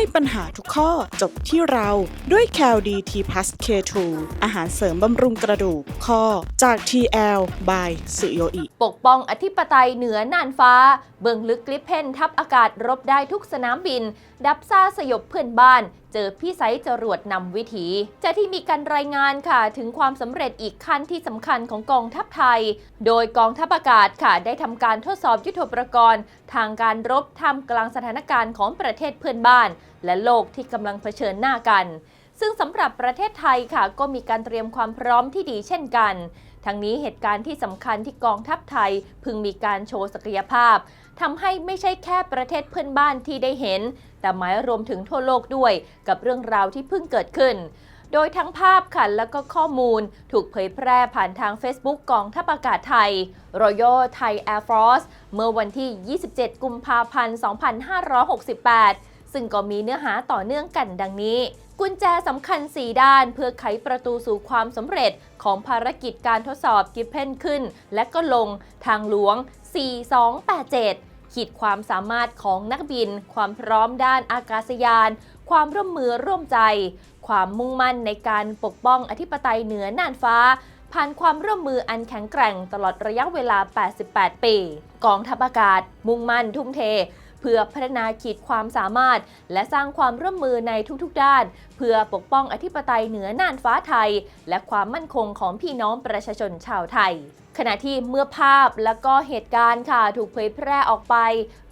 ให้ปัญหาทุกข้อจบที่เราด้วย c a l d t p l u s K2 อาหารเสริมบำรุงกระดูกข้อจาก TL by สุโยอิ ปกป้องอธิปไตยเหนือน่านฟ้า เบื้องลึกกลิปเพนทัพอากาศรบได้ทุกสนามบิน ดับซาสยบเพื่อนบ้าน เจอพี่ไซส์จรวดนำวิถีจะที่มีการรายงานค่ะถึงความสำเร็จอีกขั้นที่สำคัญของกองทัพไทย โดยกองทัพอากาศค่ะได้ทำการทดสอบยุทโธปกรณ์ ทางการรบท่ามกลางสถานการณ์ของประเทศเพื่อนบ้าน และโลกที่กำลังเผชิญหน้ากัน ซึ่งสำหรับประเทศไทยค่ะ ก็มีการเตรียมความพร้อมที่ดีเช่นกัน ทั้งนี้เหตุการณ์ที่สำคัญที่กองทัพไทยพึงมีการโชว์ศักยภาพทำให้ไม่ใช่แค่ประเทศเพื่อนบ้านที่ได้เห็น แต่หมายรวมถึงทั่วโลกด้วย กับเรื่องราวที่เพิ่งเกิดขึ้นโดยทั้งภาพค่ะและก็ข้อมูลถูกเผยแพร่ผ่านทาง Facebook กองทัพอากาศไทย Royal Thai Air Force เมื่อวันที่ 27 กุมภาพันธ์ 2568 ซึ่งก็มีเนื้อหาต่อเนื่องกันดังนี้ กุญแจสำคัญ 4 ด้านเพื่อไขประตูสู่ความสำเร็จของภารกิจการทดสอบกิฟเพนขึ้น และก็ลงทางหลวง 4287 ขีดความสามารถของนักบิน ความพร้อมด้านอากาศยาน ความร่วมมือร่วมใจ ความมุ่งมั่นในการปกป้องอธิปไตยเหนือน่านฟ้าผ่านความร่วมมืออันแข็งแกร่งตลอดระยะเวลา 88 ปี กองทัพอากาศ มุ่งมั่นทุ่มเท เพื่อพัฒนาขีดความสามารถ และสร้างความร่วมมือในทุกๆด้าน เพื่อปกป้องอธิปไตยเหนือน่านฟ้าไทย และความมั่นคงของพี่น้องประชาชนชาวไทยขณะที่เมื่อภาพและก็เหตุการณ์ค่ะถูกเผยแพร่ออกไป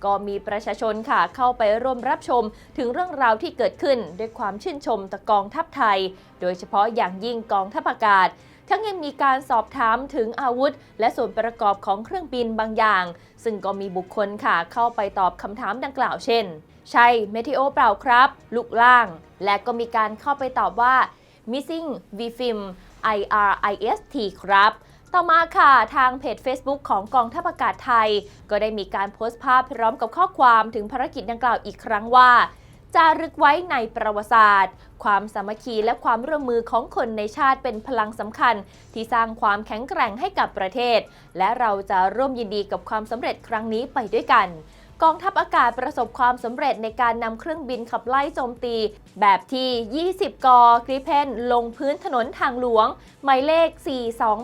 ก็มีประชาชนค่ะเข้าไปร่วมรับชม ถึงเรื่องราวที่เกิดขึ้นด้วยความชื่นชมต่อกองทัพไทย โดยเฉพาะอย่างยิ่งกองทัพอากาศ ทั้งยังมีการสอบถามถึงอาวุธ และส่วนประกอบของเครื่องบินบางอย่าง ซึ่งก็มีบุคคลค่ะเข้าไปตอบคำถามดังกล่าวเช่น ใช่เมทิโอเปล่าครับ ลูกล่าง และก็มีการเข้าไปตอบว่า missing v film IRIST ครับต่อมาค่ะ ทางเพจ Facebook ของกองทัพอากาศไทย ก็ได้มีการโพสต์ภาพพร้อมกับข้อความถึงภารกิจดังกล่าวอีกครั้งว่า จารึกไว้ในประวัติศาสตร์ ความสามัคคีและความร่วมมือของคนในชาติเป็นพลังสำคัญ ที่สร้างความแข็งแกร่งให้กับประเทศ และเราจะร่วมยินดีกับความสำเร็จครั้งนี้ไปด้วยกัน กองทัพอากาศประสบความสำเร็จในการนำเครื่องบินขับไล่โจมตี แบบที่ 20กอกริเพนลงพื้นถนนทางหลวง หมายเลข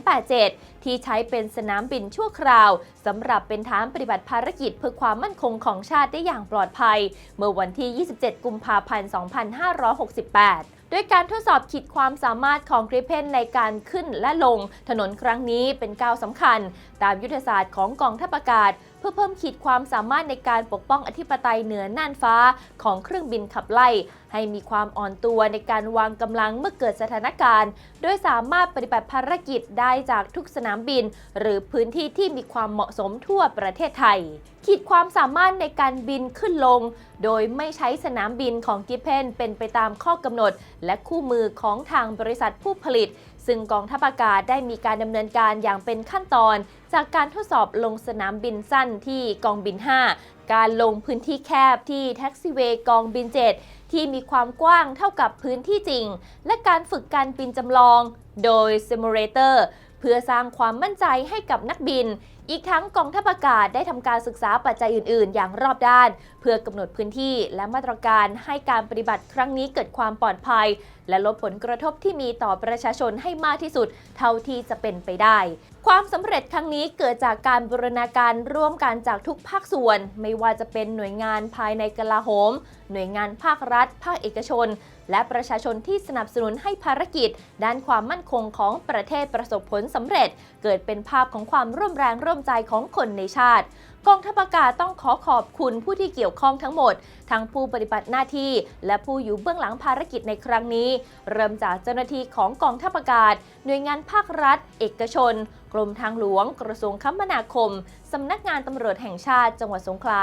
4287 ที่ใช้เป็นสนามบินชั่วคราวสำหรับเป็นฐานปฏิบัติภารกิจเพื่อความมั่นคงของชาติได้อย่างปลอดภัย เมื่อวันที่ 27 กุมภาพันธ์ 2568ด้วยการทดสอบขีดความสามารถของกริเพนในการขึ้นและลงถนนครั้งนี้เป็นก้าวสำคัญ ตามยุทธศาสตร์ของกองทัพอากาศ เพื่อเพิ่มขีดความสามารถในการปกป้องอธิปไตยเหนือน่านฟ้าของเครื่องบินขับไล่ ให้มีความอ่อนตัวในการวางกำลังเมื่อเกิดสถานการณ์ โดยสามารถปฏิบัติภารกิจได้จากทุกสนามบิน หรือพื้นที่ที่มีความเหมาะสมทั่วประเทศไทย ขีดความสามารถในการบินขึ้นลง โดยไม่ใช้สนามบินของกิเพนเป็นไปตามข้อกำหนด และคู่มือของทางบริษัทผู้ผลิต ซึ่งกองทัพอากาศได้มีการดำเนินการอย่างเป็นขั้นตอน จากการทดสอบลงสนามบินสั้นที่กองบิน 5 การลงพื้นที่แคบที่แท็กซี่เวย์กองบิน 7 ที่มีความกว้างเท่ากับพื้นที่จริง และการฝึกการบินจำลอง โดยซิมูเลเตอร์เพื่อสร้างความมั่นใจให้กับนักบินอีกทั้งกองทัพอากาศได้ทำการศึกษาปัจจัยอื่น ๆ อย่างรอบด้าน เพื่อกำหนดพื้นที่และมาตรการให้การปฏิบัติครั้งนี้เกิดความปลอดภัย และลดผลกระทบที่มีต่อประชาชนให้มากที่สุด เท่าที่จะเป็นไปได้ ความสำเร็จครั้งนี้เกิดจากการบูรณาการร่วมกันจากทุกภาคส่วน ไม่ว่าจะเป็นหน่วยงานภายในกลาโหม หน่วยงานภาครัฐ ภาคเอกชน และประชาชนที่สนับสนุนให้ภารกิจ ด้านความมั่นคงของประเทศประสบผลสำเร็จ เกิดเป็นภาพของความร่วมแรงร่วมใจของคนในชาติ กองทัพอากาศต้องขอขอบคุณผู้ที่เกี่ยวข้องทั้งหมด ทั้งผู้ปฏิบัติหน้าที่ และผู้อยู่เบื้องหลังภารกิจในครั้งนี้ เริ่มจากเจ้าหน้าที่ของกองทัพอากาศ หน่วยงานภาครัฐ เอกชน กรมทางหลวง กระทรวงคมนาคมสำนักงานตำรวจแห่งชาติ จังหวัดสงขลา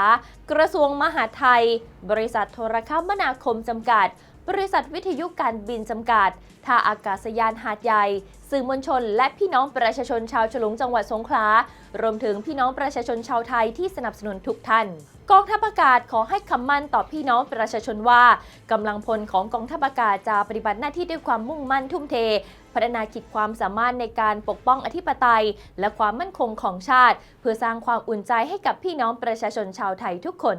กระทรวงมหาดไทย บริษัทโทรคมนาคมจำกัด บริษัทวิทยุการบินจำกัด ท่าอากาศยานหาดใหญ่ สื่อมวลชน และพี่น้องประชาชนชาวฉลุงจังหวัดสงขลา รวมถึงพี่น้องประชาชนชาวไทยที่สนับสนุนทุกท่าน กองทัพอากาศขอให้คำมั่นต่อพี่น้องประชาชนว่ากำลังพลของกองทัพอากาศจะปฏิบัติหน้าที่ด้วยความมุ่งมั่นทุ่มเท พัฒนาขีดความสามารถในการปกป้องอธิปไตย และความมั่นคงของชาติ เพื่อสร้างความอุ่นใจให้กับพี่น้องประชาชนชาวไทยทุกคน